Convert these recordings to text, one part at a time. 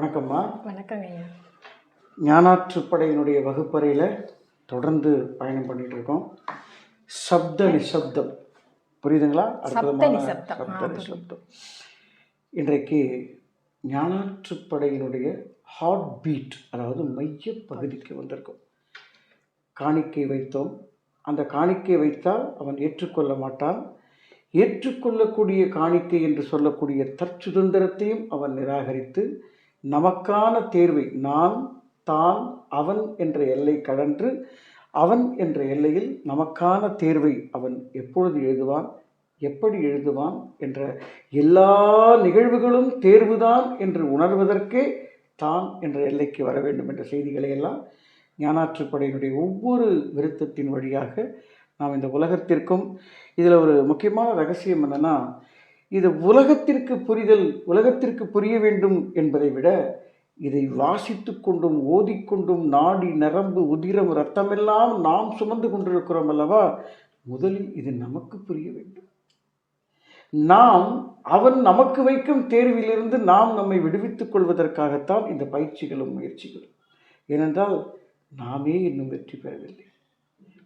வணக்கம்மா. வணக்கங்க ஐயா. ஞானாற்றுப்படையினுடைய வகுப்பறையில் தொடர்ந்து பயணம் பண்ணிட்டு இருக்கோம் சப்த நிசப்தம். புரியுதுங்களா? அற்புதமான சப்த. நிசப்தம். இன்றைக்கு ஞானாற்றுப்படையினுடைய ஹார்ட் பீட் அதாவது மைய பகுதிக்கு வந்திருக்கோம். காணிக்கை வைத்தோம். அந்த காணிக்கை வைத்தால் அவன் ஏற்றுக்கொள்ள மாட்டான். ஏற்றுக்கொள்ளக்கூடிய காணிக்கை என்று சொல்லக்கூடிய தற்சுதந்திரத்தையும் அவன் நிராகரித்து நமக்கான தேர்வை நான் தான் அவன் என்ற எல்லை கடன்று அவன் என்ற எல்லையில் நமக்கான தேர்வை அவன் எப்பொழுது எழுதுவான் எப்படி எழுதுவான் என்ற எல்லா நிகழ்வுகளும் தேர்வுதான் என்று உணர்வதற்கே தான் என்ற எல்லைக்கு வர வேண்டும் என்ற செய்திகளை எல்லாம் ஞானாற்றுப்படையினுடைய ஒவ்வொரு விருத்தத்தின் வழியாக நாம் இந்த உலகத்திற்கும் இதில் ஒரு முக்கியமான ரகசியம் என்னென்னா இது உலகத்திற்கு புரிதல் உலகத்திற்கு புரிய வேண்டும் என்பதை விட இதை வாசித்து கொண்டும் ஓதிக்கொண்டும் நாடி நரம்பு உதிரம் ரத்தமெல்லாம் நாம் சுமந்து கொண்டிருக்கிறோம் அல்லவா? முதலில் இது நமக்கு புரிய வேண்டும். நாம் அவன் நமக்கு வைக்கும் தேர்விலிருந்து நாம் நம்மை விடுவித்துக் கொள்வதற்காகத்தான் இந்த பயிற்சிகளும் முயற்சிகளும். ஏனென்றால் நாமே இன்னும் வெற்றி பெறவில்லை.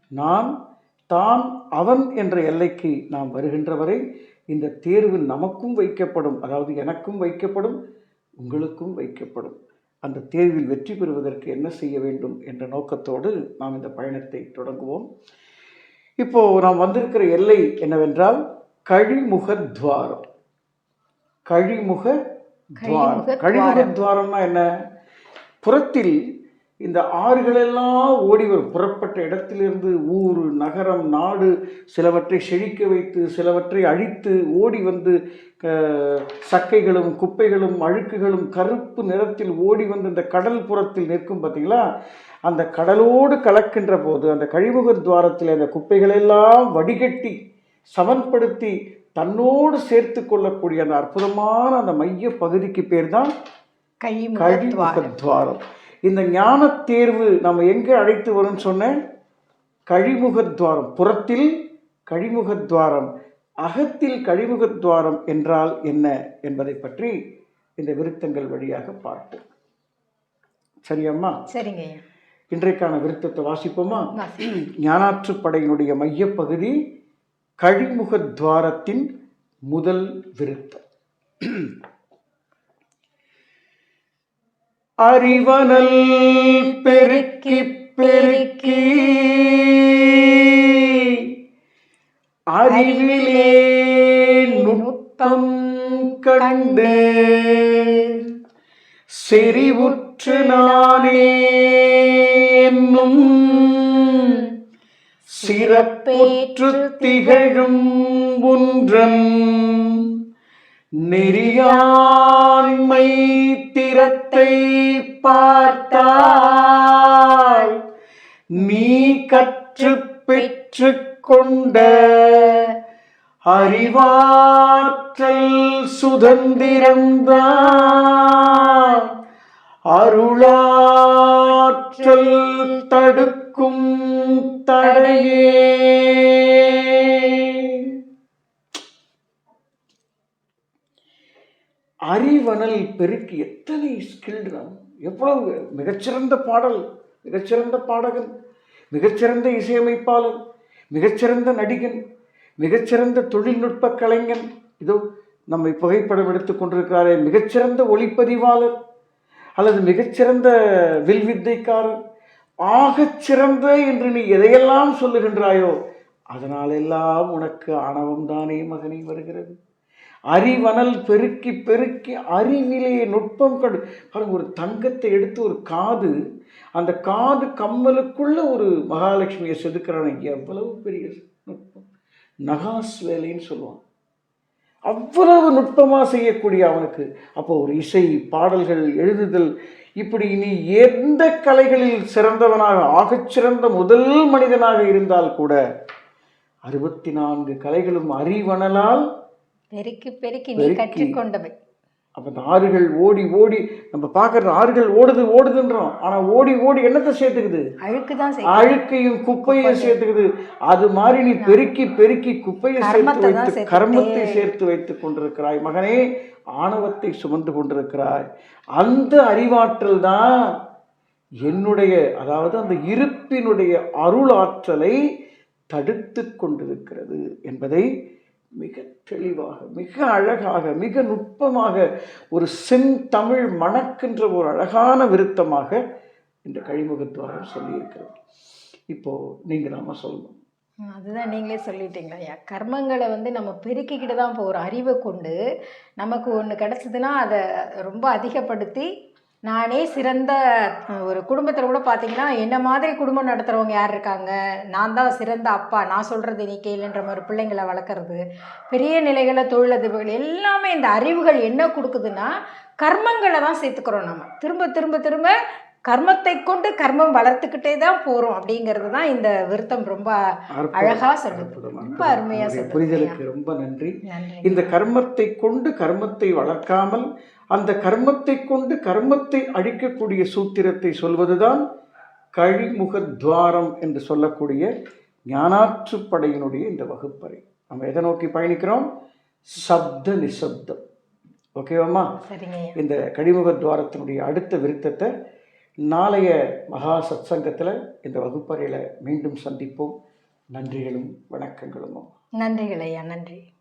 நான் தான் அவன் என்ற எல்லைக்கு நாம் வருகின்ற வரை இந்த தேர்வு நமக்கும் வைக்கப்படும் அதாவது எனக்கும் வைக்கப்படும் உங்களுக்கும் வைக்கப்படும். அந்த தேர்வில் வெற்றி பெறுவதற்கு என்ன செய்ய வேண்டும் என்ற நோக்கத்தோடு நாம் இந்த பயணத்தை தொடங்குவோம். இப்போ நாம் வந்திருக்கிற எல்லை என்னவென்றால் கழிமுக துவாரம். கழிமுக துவாரம். கழிமுக துவாரம்னா என்ன? புறத்தில் இந்த ஆறுகளெல்லாம் ஓடி வரும் புறப்பட்ட இடத்திலிருந்து ஊர் நகரம் நாடு சிலவற்றை செழிக்க வைத்து சிலவற்றை அழித்து ஓடி வந்து சக்கைகளும் குப்பைகளும் அழுக்குகளும் கருப்பு நிறத்தில் ஓடி வந்து இந்த கடல் புறத்தில் நிற்கும் பார்த்தீங்களா? அந்த கடலோடு கலக்கின்ற போது அந்த கழிமுக துவாரத்தில் அந்த குப்பைகளெல்லாம் வடிகட்டி சமன்படுத்தி தன்னோடு சேர்த்து கொள்ளக்கூடிய அந்த அற்புதமான அந்த மைய பகுதிக்கு பேர் தான் கைமுகத்வாரம் கழிமுகத்வாரம் இந்த ஞான தேர்வு நம்ம எங்கே அழைத்து வரும்னு சொன்னேன்? கழிமுகத்வாரம். புறத்தில் கழிமுகத்வாரம். அகத்தில் கழிமுகத்வாரம் என்றால் என்ன என்பதை பற்றி இந்த விருத்தங்கள் வழியாக பார்ப்போம். சரியாம்மா? சரிங்க இன்றைக்கான விருத்தத்தை வாசிப்போமா? வாசி. ஞானாற்றுப்படையினுடைய மையப்பகுதி கழிமுகத்வாரத்தின் முதல் விருத்தம். அறிவனல் பெருக்கி பெருக்கி. அறிவிலே நுட்பம் கண்டு செறிவுற்று நானே என்னும் சிறப்பேற்று திகழும் ஒன்றன் நெறியாண்மை திறத்தை பார்த்தாய். நீ கற்று பெற்று கொண்ட அறிவாற்றல் சுதந்திரம்தான். அருளாற்றல் தடுக்கும் தடையே. அறிவனல் பெருக்கி எத்தனை ஸ்கில்டாம் எவ்வளவு மிகச்சிறந்த பாடல் மிகச்சிறந்த பாடகன் மிகச்சிறந்த இசையமைப்பாளர் மிகச்சிறந்த நடிகன் மிகச்சிறந்த தொழில்நுட்ப கலைஞன். இதோ நம்மை புகைப்படம் எடுத்துக் கொண்டிருக்கிறாரே மிகச்சிறந்த ஒளிப்பதிவாளர் அல்லது மிகச்சிறந்த வில்வித்தைக்காரர். ஆகச்சிறந்த என்று நீ எதையெல்லாம் சொல்லுகின்றாயோ அதனாலெல்லாம் உனக்கு ஆணவம் தானே மகனை வருகிறது. அறிவனல் பெருக்கி பெருக்கி அறிவிலே நுட்பம் கண்டு பாருங்க ஒரு தங்கத்தை எடுத்து ஒரு காது அந்த காது கம்மலுக்குள்ள ஒரு மகாலட்சுமியை செதுக்கிறான் எவ்வளவு பெரிய நுட்பம். நகாஸ் வேலைன்னு சொல்லுவான் அவ்வளவு நுட்பமாக செய்யக்கூடிய அவனுக்கு. அப்போ ஒரு இசை பாடல்கள் எழுதுதல் இப்படி நீ எந்த கலைகளில் சிறந்தவனாக ஆகச் சிறந்த முதல் மனிதனாக இருந்தால் கூட அறுபத்தி நான்கு கலைகளும் அறிவனலால் பெருக்கி பெருக்கி நீ. கற்றுக்கொண்டவை. அப்போ அந்த ஆறுகள் ஓடி ஓடி நம்ம பார்க்குற ஆறுகள் ஓடுது ஓடுதுன்றோம். ஆனால் ஓடி ஓடி என்னத்தை சேர்த்துக்குது? அழுக்கு தான் அழுக்கையும் குப்பையும் சேர்த்துக்குது. அது மாதிரி நீ பெருக்கி பெருக்கி குப்பையை சேர்த்து வைத்து கர்மத்தை சேர்த்து வைத்துக் கொண்டிருக்கிறாய். மகனே ஆணவத்தை சுமந்து கொண்டிருக்கிறாய். அந்த அறிவாற்றல் தான் என்னுடைய அதாவது அந்த இருப்பினுடைய அருள் ஆற்றலை தடுத்து கொண்டிருக்கிறது என்பதை மிக தெளிவாக மிக அழகாக மிக நுட்பமாக ஒரு செந்தமிழ் மணக்கின்ற ஒரு அழகான விருத்தமாக இந்த கழிமுகத்துவாரம் சொல்லியிருக்கிறோம் இப்போது நீங்கள் நாம சொல்லணும். அதுதான் நீங்களே சொல்லிட்டீங்களா? ஐயா கர்மங்களை வந்து நம்ம பெருக்கிக்கிட்டு தான் போகிறோம் அறிவை கொண்டு நமக்கு ஒன்று கிடச்சிதுன்னா அதை ரொம்ப அதிகப்படுத்தி நானே சிறந்த ஒரு குடும்பத்தில் கூட பார்த்தீங்கன்னா என்ன மாதிரி குடும்பம் நடத்துகிறவங்க யார் இருக்காங்க? நான் தான் சிறந்த அப்பா. நான் சொல்கிறது நீ கேளுன்ற மாதிரி பிள்ளைங்களை வளர்க்குறது பெரிய நிலைகளில் தொழிலதிபர்கள் எல்லாமே இந்த அறிவுகள் என்ன கொடுக்குதுன்னா கர்மங்களை தான் சேர்த்துக்கிறோம் நம்ம திரும்ப திரும்ப திரும்ப கர்மத்தை கொண்டு கர்மம் வளர்த்துக்கிட்டே தான் போகிறோம் அப்படிங்கிறது தான் இந்த விருத்தம். ரொம்ப அற்புதம், அழகா சொல்லுது. ரொம்ப அற்புதம். அருமையா உங்களுடைய சொல்லுது. புரிதலுக்கு ரொம்ப நன்றி. இந்த கர்மத்தை கொண்டு கர்மத்தை வளர்க்காமல் அந்த கர்மத்தை கொண்டு கர்மத்தை அழிக்கக்கூடிய சூத்திரத்தை சொல்வதுதான் கழிமுகத்வாரம் என்று சொல்லக்கூடிய ஞானாற்றுப்படையினுடைய இந்த வகுப்பறை. நம்ம எதை நோக்கி பயணிக்கிறோம்? சப்த நிசப்தம். ஓகேவாம்மா இந்த கழிமுகத்வாரத்தினுடைய அடுத்த விருத்தத்தை நாளைய மகா சத்சங்கத்தில் இந்த வகுப்பறையில் மீண்டும் சந்திப்போம். நன்றிகளும் வணக்கங்களும் நன்றிகள் ஐயா நன்றி.